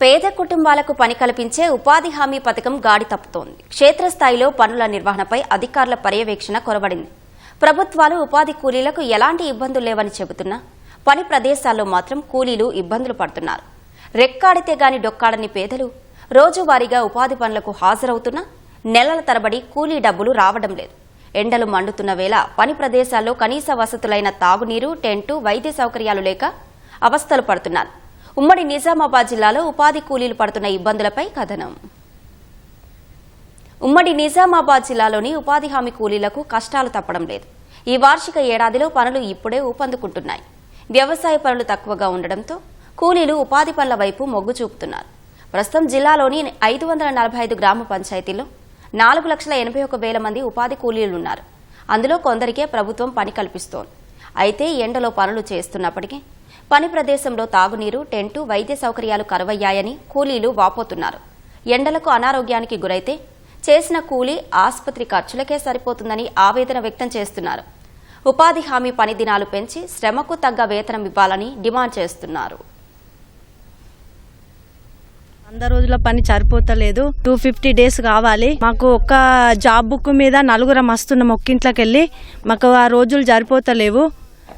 పేద కుటుంబాలకు పని కల్పించే ఉపాధి హామీ పథకం గాడి తప్పుతోంది. క్షేత్రస్థాయిలో పనుల నిర్వహణపై అధికారుల పర్యవేక్షణ కొరబడింది. ప్రభుత్వాలు ఉపాధి కూలీలకు ఎలాంటి ఇబ్బందులు లేవని చెబుతున్నా పని ప్రదేశాల్లో మాత్రం కూలీలు ఇబ్బందులు పడుతున్నారు. రెక్కాడితే గాని డొక్కాడని పేదలు రోజువారీగా ఉపాధి పనులకు హాజరవుతున్నా నెలల తరబడి కూలీ డబ్బులు రావడం లేదు. ఎండలు మండుతున్న వేళ పని ప్రదేశాల్లో కనీస వసతులైన తాగునీరు టెంటు వైద్య సౌకర్యాలు లేక అవస్థలు పడుతున్నారు. ఉమ్మడి నిజామాబాద్ జిల్లాలో ఉపాధి కూలీలు పడుతున్న ఇబ్బందులపై కథనం. ఉమ్మడి నిజామాబాద్ జిల్లాలోని ఉపాధి హామీ కూలీలకు కష్టాలు తప్పడం లేదు. ఈ వార్షిక ఏడాదిలో పనులు ఇప్పుడే ఊపందుకుంటున్నాయి. వ్యవసాయ పనులు తక్కువగా ఉండడంతో కూలీలు ఉపాధి పనుల వైపు మొగ్గు చూపుతున్నారు. ప్రస్తుతం జిల్లాలోని ఐదు వందల నలభై ఐదు గ్రామ పంచాయతీల్లో నాలుగు లక్షల ఎనభై ఒక వేల మంది ఉపాధి కూలీలున్నారు. అందులో కొందరికే ప్రభుత్వం పని కల్పిస్తోంది. అయితే ఎండలో పనులు చేస్తున్నప్పటికీ పని ప్రదేశంలో తాగునీరు టెంటు వైద్య సౌకర్యాలు కరువయ్యాయని కూలీలు వాపోతున్నారు. ఎండలకు అనారోగ్యానికి గురైతే చేసిన కూలీ ఆసుపత్రి ఖర్చులకే సరిపోతుందని ఆవేదన వ్యక్తం చేస్తున్నారు. ఉపాధి హామీ పని దినాలు పెంచి శ్రమకు తగ్గ వేతనం ఇవ్వాలని డిమాండ్ చేస్తున్నారు. వంద రోజుల పని సరిపోతలేదు. టూ ఫిఫ్టీ డేస్ కావాలి. మాకు ఒక్క జాబ్ బుక్ మీద నలుగురం వస్తున్నాం ఒక్కింట్లోకి వెళ్ళి మాకు ఆ రోజులు సరిపోతలేవు.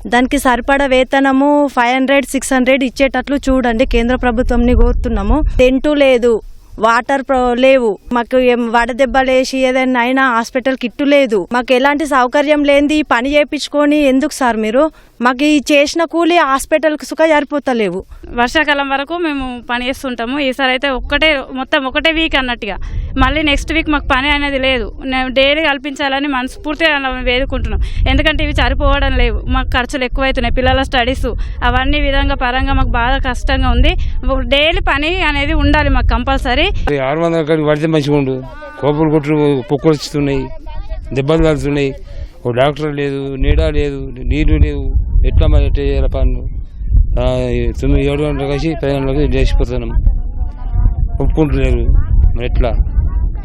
దానికి సరిపడా వేతనము ఫైవ్ హండ్రెడ్ సిక్స్ హండ్రెడ్ ఇచ్చేటట్లు చూడండి. కేంద్ర ప్రభుత్వంని కోరుతున్నాము. టెంటు లేదు వాటర్ ప్రో- లేవు. మాకు వడదెబ్బలేసి వేసి ఏదైనా అయినా హాస్పిటల్ కిట్టు లేదు. మాకు ఎలాంటి సౌకర్యం లేనిది పని చేయించుకొని ఎందుకు సార్ మీరు? మాకు ఈ చేసిన కూలి హాస్పిటల్కి సుఖ సరిపోతలేవు. వర్షాకాలం వరకు మేము పని చేస్తుంటాము. ఈసారి అయితే ఒక్కటే మొత్తం ఒకటే వీక్ అన్నట్టుగా. మళ్ళీ నెక్స్ట్ వీక్ మాకు పని అనేది లేదు. నేను డైలీ కల్పించాలని మనస్ఫూర్తిగా అలా వేడుకుంటున్నాం. ఎందుకంటే ఇవి సరిపోవడం లేవు. మాకు ఖర్చులు ఎక్కువైతున్నాయి. పిల్లల స్టడీస్ అవన్నీ విధంగా పరంగా మాకు బాగా కష్టంగా ఉంది. డైలీ పని అనేది ఉండాలి మాకు కంపల్సరీ. ఆరు వందల పడితే మంచిగా ఉండు. కోపులు కొట్లు పొక్కులు వస్తున్నాయి దెబ్బలు కలుతున్నాయి ఓ డాక్టర్ లేదు నీడ లేదు నీళ్ళు లేవు. ఎట్లా మరి ఎట్లా చేయాలి పనులు తొమ్మిది ఏడు గంటలకు కలిసి పది గంటలకు లేచిపోతున్నాం ఒప్పుకుంటలేరు మరి ఎట్లా?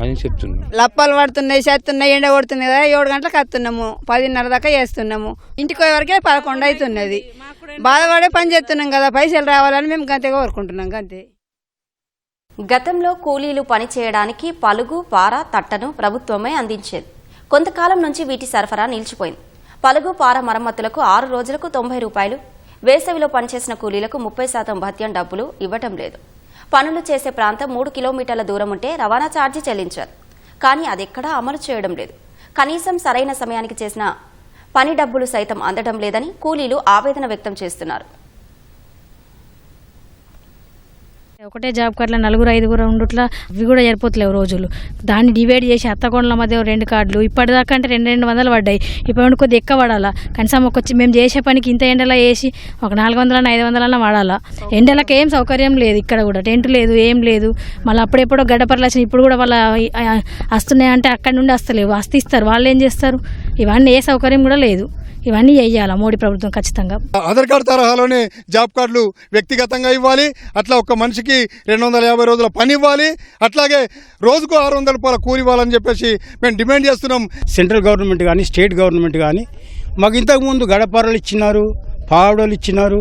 అని చెప్తున్నాం. లప్పలు పడుతున్నాయి చేస్తున్నాయి ఎండ కొడుతుంది కదా ఏడు గంటలకు వస్తున్నాము. పదిన్నర దాకా చేస్తున్నాము. ఇంటికి వరకే పదకొండు అవుతున్నది. బాధపడే పని చేస్తున్నాం కదా పైసలు రావాలని మేము గంతే కోరుకుంటున్నాం గంతే. గతంలో కూలీలు పనిచేయడానికి పలుగు పార తట్టను ప్రభుత్వమే అందించేది. కొంతకాలం నుంచి వీటి సరఫరా నిలిచిపోయింది. పలుగు పార మరమ్మతులకు ఆరు రోజులకు తొంభై రూపాయలు వేసవిలో పనిచేసిన కూలీలకు ముప్పై శాతం భత్యం డబ్బులు ఇవ్వటం లేదు. పనులు చేసే ప్రాంతం మూడు కిలోమీటర్ల దూరం ఉంటే రవాణా ఛార్జీ చెల్లించారు. కానీ అదెక్కడా అమలు చేయడం లేదు. కనీసం సరైన సమయానికి చేసిన పని డబ్బులు సైతం అందడం లేదని కూలీలు ఆవేదన వ్యక్తం చేస్తున్నారు. ఒకటే జాబ్ కార్డులో నలుగురు ఐదుగురు ఉండుట్లా అవి కూడా సరిపోతలేవు రోజులు. దాన్ని డివైడ్ చేసి అత్తకొండల మధ్య రెండు కార్డులు. ఇప్పటిదాకా అంటే రెండు రెండు వందలు పడ్డాయి. ఇప్పుడు కొద్ది ఎక్కువ పడాలా? కనీసం ఒక వచ్చి మేము చేసే పనికి ఇంత ఎండలా వేసి ఒక నాలుగు వందలన్న ఐదు వందలన్న వాడాలా? ఎండలకు ఏం సౌకర్యం లేదు ఇక్కడ కూడా. టెంట్ లేదు ఏం లేదు. మళ్ళీ అప్పుడెప్పుడో గడ్డపర్లు వచ్చినాయి ఇప్పుడు కూడా వాళ్ళ ఆ, వస్తున్నాయంటే అక్కడి నుండి వస్తలేవు. వస్తే ఇస్తారు. వాళ్ళు ఏం చేస్తారు? ఇవన్నీ ఏ సౌకర్యం కూడా లేదు. ఇవన్నీ వేయాలా మోడీ ప్రభుత్వం ఖచ్చితంగా? ఆధార్ కార్డు తరహాలోనే జాబ్ కార్డులు వ్యక్తిగతంగా ఇవ్వాలి. అట్లా ఒక మనిషికి రెండు వందల యాభై రోజుల పని ఇవ్వాలి అట్లాగే రోజుకు ఆరు వందల రూపాయల కూలి ఇవ్వాలని చెప్పేసి మేము డిమాండ్ చేస్తున్నాం. సెంట్రల్ గవర్నమెంట్ కానీ స్టేట్ గవర్నమెంట్ కానీ మాకు ఇంతకుముందు గడపరలు ఇచ్చినారు పావడలు ఇచ్చినారు.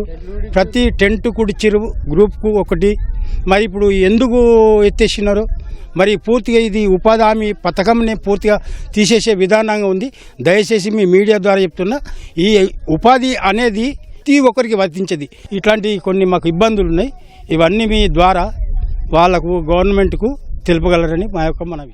ప్రతి టెంట్ కుడిచిరు గ్రూప్కు ఒకటి. మరి ఇప్పుడు ఎందుకు ఎత్తేసినారు? మరి పూర్తిగా ఇది ఉపాధి హామీ పథకంని పూర్తిగా తీసేసే విధానంగా ఉంది. దయచేసి మీ మీడియా ద్వారా చెప్తున్నా ఈ ఉపాధి అనేది ప్రతి ఒక్కరికి వర్తించేది. ఇట్లాంటి కొన్ని మాకు ఇబ్బందులు ఉన్నాయి. ఇవన్నీ మీ ద్వారా వాళ్ళకు గవర్నమెంట్కు తెలుపగలరని మా యొక్క మనవి.